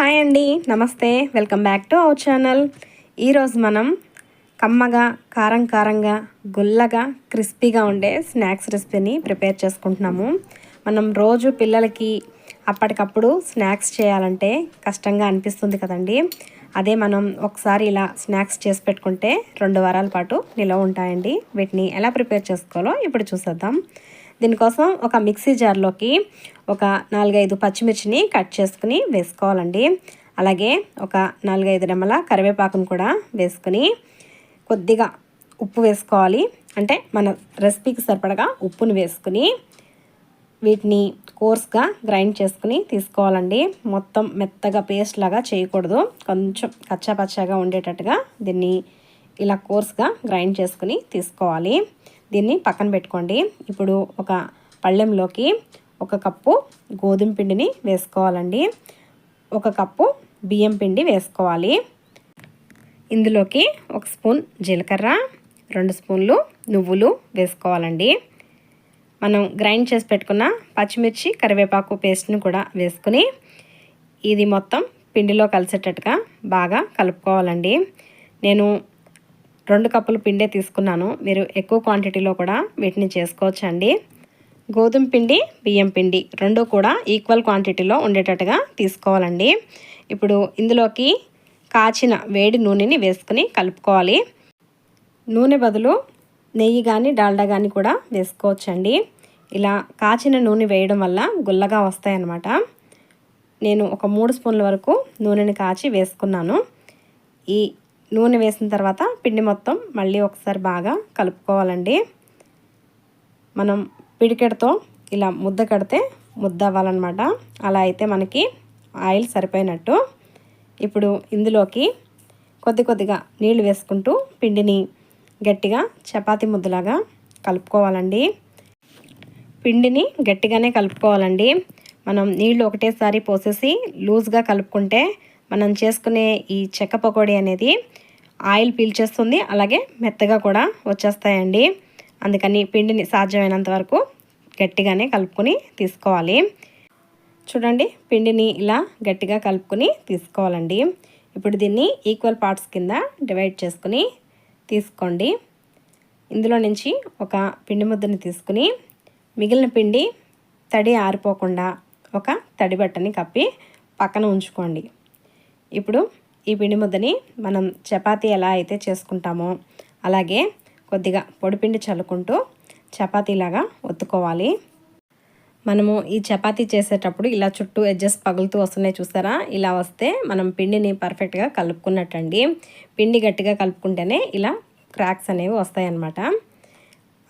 Hi అండి namaste. Welcome back to our channel. ఈరోజు మనం కమ్మగా కారం కారంగా గుల్లగా క్రిస్పీగా ఉండే స్నాక్స్ రెసిపీని ప్రిపేర్ చేసుకుంటున్నాము. మనం రోజు పిల్లలకి అప్పటికప్పుడు స్నాక్స్ చేయాలంటే కష్టంగా అనిపిస్తుంది కదండి. అదే మనం ఒకసారి ఇలా స్నాక్స్ చేసి పెట్టుకుంటే రెండు వారాల పాటు నిలవ ఉంటాయండి. వీటిని ఎలా ప్రిపేర్ చేసుకోవాలో ఇప్పుడు చూసేద్దాం. దీనికోసం ఒక మిక్సీ జార్లోకి ఒక నాలుగైదు పచ్చిమిర్చిని కట్ చేసుకుని వేసుకోవాలండి. అలాగే ఒక నాలుగైదు రెమ్మల కరివేపాకును కూడా వేసుకుని కొద్దిగా ఉప్పు వేసుకోవాలి. అంటే మన రెసిపీకి సరిపడగా ఉప్పును వేసుకుని వీటిని కోర్స్గా గ్రైండ్ చేసుకుని తీసుకోవాలండి. మొత్తం మెత్తగా పేస్ట్ లాగా చేయకూడదు. కొంచెం కచ్చాపచ్చాగా ఉండేటట్టుగా దీన్ని ఇలా కోర్స్గా గ్రైండ్ చేసుకుని తీసుకోవాలి. దీన్ని పక్కన పెట్టుకోండి. ఇప్పుడు ఒక పళ్ళెంలోకి ఒక కప్పు గోధుమ పిండిని వేసుకోవాలండి. ఒక కప్పు బియ్యం పిండి వేసుకోవాలి. ఇందులోకి ఒక స్పూన్ జీలకర్ర రెండు స్పూన్లు నువ్వులు వేసుకోవాలండి. మనం గ్రైండ్ చేసి పెట్టుకున్న పచ్చిమిర్చి కరివేపాకు పేస్ట్ని కూడా వేసుకుని ఇది మొత్తం పిండిలో కలిసేటట్టుగా బాగా కలుపుకోవాలండి. నేను రెండు కప్పులు పిండే తీసుకున్నాను. మీరు ఎక్కువ క్వాంటిటీలో కూడా వీటిని చేసుకోవచ్చండి. గోధుమ పిండి బియ్యం పిండి రెండు కూడా ఈక్వల్ క్వాంటిటీలో ఉండేటట్టుగా తీసుకోవాలండి. ఇప్పుడు ఇందులోకి కాచిన వేడి నూనెని వేసుకుని కలుపుకోవాలి. నూనె బదులు నెయ్యి కానీ డాల్డా కానీ కూడా వేసుకోవచ్చండి. ఇలా కాచిన నూనె వేయడం వల్ల గుల్లగా వస్తాయన్నమాట. నేను ఒక మూడు స్పూన్ల వరకు నూనెని కాచి వేసుకున్నాను. ఈ నూనె వేసిన తర్వాత పిండి మొత్తం మళ్ళీ ఒకసారి బాగా కలుపుకోవాలండి. మనం పిడికెడతో ఇలా ముద్ద కడితే ముద్ద అవ్వాలన్నమాట. అలా అయితే మనకి ఆయిల్ సరిపోయినట్టు. ఇప్పుడు ఇందులోకి కొద్ది కొద్దిగా నీళ్ళు వేసుకుంటూ పిండిని గట్టిగా చపాతి ముద్దలాగా కలుపుకోవాలండి. పిండిని గట్టిగానే కలుపుకోవాలండి. మనం నీళ్ళు ఒకటేసారి పోసేసి లూజ్గా కలుపుకుంటే మనం చేసుకునే ఈ చెక్క పకోడీ అనేది ఆయిల్ పీల్చేస్తుంది అలాగే మెత్తగా కూడా వచ్చేస్తాయండి. అందుకని పిండిని సాధ్యమైనంత వరకు గట్టిగానే కలుపుకొని తీసుకోవాలి. చూడండి పిండిని ఇలా గట్టిగా కలుపుకొని తీసుకోవాలండి. ఇప్పుడు దీన్ని ఈక్వల్ పార్ట్స్ కింద డివైడ్ చేసుకుని తీసుకోండి. ఇందులో నుంచి ఒక పిండి ముద్దని తీసుకుని మిగిలిన పిండి తడి ఆరిపోకుండా ఒక తడి బట్టని కప్పి పక్కన ఉంచుకోండి. ఇప్పుడు ఈ పిండి ముద్దని మనం చపాతీ ఎలా అయితే చేసుకుంటామో అలాగే కొద్దిగా పొడిపిండి చల్లుకుంటూ చపాతీలాగా ఒత్తుకోవాలి. మనము ఈ చపాతీ చేసేటప్పుడు ఇలా చుట్టూ ఎడ్జెస్ పగులుతూ వస్తున్నాయి చూసారా? ఇలా వస్తే మనం పిండిని పర్ఫెక్ట్గా కలుపుకున్నట్టండి. పిండి గట్టిగా కలుపుకుంటేనే ఇలా క్రాక్స్ అనేవి వస్తాయన్నమాట.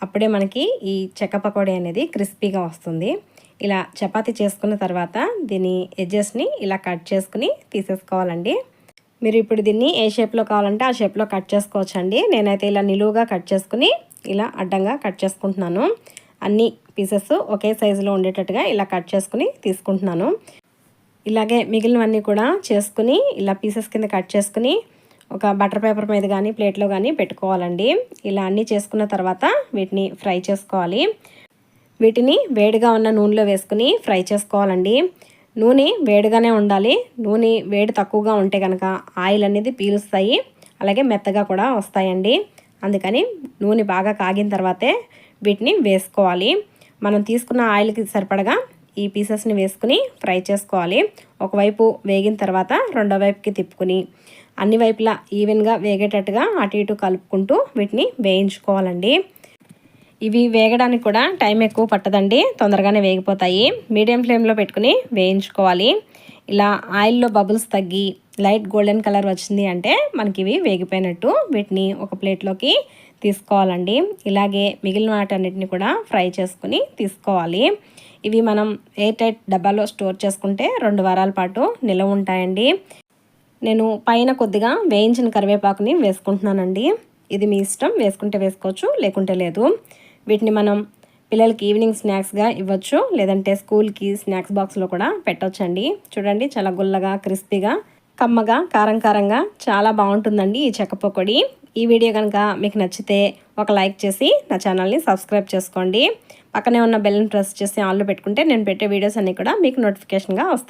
అప్పుడే మనకి ఈ చెక్క పకోడీ అనేది క్రిస్పీగా వస్తుంది. ఇలా చపాతీ చేసుకున్న తర్వాత దీని ఎడ్జెస్ని ఇలా కట్ చేసుకుని తీసేసుకోవాలండి. మీరు ఇప్పుడు దీన్ని ఏ షేప్లో కావాలంటే ఆ షేప్లో కట్ చేసుకోవచ్చండి. నేనైతే ఇలా నిలువుగా కట్ చేసుకుని ఇలా అడ్డంగా కట్ చేసుకుంటున్నాను. అన్ని పీసెస్ ఒకే సైజులో ఉండేటట్టుగా ఇలా కట్ చేసుకుని తీసుకుంటున్నాను. ఇలాగే మిగిలినవన్నీ కూడా చేసుకుని ఇలా పీసెస్ కింద కట్ చేసుకుని ఒక బటర్ పేపర్ మీద కానీ ప్లేట్లో కానీ పెట్టుకోవాలండి. ఇలా అన్నీ చేసుకున్న తర్వాత వీటిని ఫ్రై చేసుకోవాలి. వీటిని వేడిగా ఉన్న నూనెలో వేసుకుని ఫ్రై చేసుకోవాలండి. నూనె వేడిగానే ఉండాలి. నూనె వేడి తక్కువగా ఉంటే కనుక ఆయిల్ అనేది పీలుస్తాయి. అలాగే మెత్తగా కూడా వస్తాయండి. అందుకని నూనె బాగా కాగిన తర్వాతే వీటిని వేసుకోవాలి. మనం తీసుకున్న ఆయిల్కి సరిపడగా ఈ పీసెస్ని వేసుకుని ఫ్రై చేసుకోవాలి. ఒకవైపు వేగిన తర్వాత రెండో వైపుకి తిప్పుకుని అన్ని వైపులా ఈవెన్గా వేగేటట్టుగా అటు ఇటు కలుపుకుంటూ వీటిని వేయించుకోవాలండి. ఇవి వేగడానికి కూడా టైం ఎక్కువ పట్టదండి. తొందరగానే వేగిపోతాయి. మీడియం ఫ్లేమ్లో పెట్టుకుని వేయించుకోవాలి. ఇలా ఆయిల్లో బబుల్స్ తగ్గి లైట్ గోల్డెన్ కలర్ వచ్చింది అంటే మనకి ఇవి వేగిపోయినట్టు వీటిని ఒక ప్లేట్లోకి తీసుకోవాలండి. ఇలాగే మిగిలిన వాటన్నిటిని కూడా ఫ్రై చేసుకుని తీసుకోవాలి. ఇవి మనం ఎయిర్ టైట్ డబ్బాలో స్టోర్ చేసుకుంటే రెండు వారాల పాటు నిలవ ఉంటాయండి. నేను పైన కొద్దిగా వేయించిన కరివేపాకుని వేసుకుంటున్నానండి. ఇది మీ ఇష్టం. వేసుకుంటే వేసుకోవచ్చు లేకుంటే లేదు. వీటిని మనం పిల్లలకి ఈవినింగ్ స్నాక్స్గా ఇవ్వచ్చు లేదంటే స్కూల్కి స్నాక్స్ బాక్స్లో కూడా పెట్టవచ్చండి చూడండి చాలా గుల్లగా క్రిస్పీగా కమ్మగా కారం కారంగా చాలా బాగుంటుందండి ఈ చెక్క పొక్కడి ఈ వీడియో కనుక మీకు నచ్చితే ఒక లైక్ చేసి నా ఛానల్ని సబ్స్క్రైబ్ చేసుకోండి. పక్కనే ఉన్న బెల్ని ప్రెస్ చేసి ఆన్లో పెట్టుకుంటే నేను పెట్టే వీడియోస్ అన్నీ కూడా మీకు నోటిఫికేషన్గా వస్తాయి.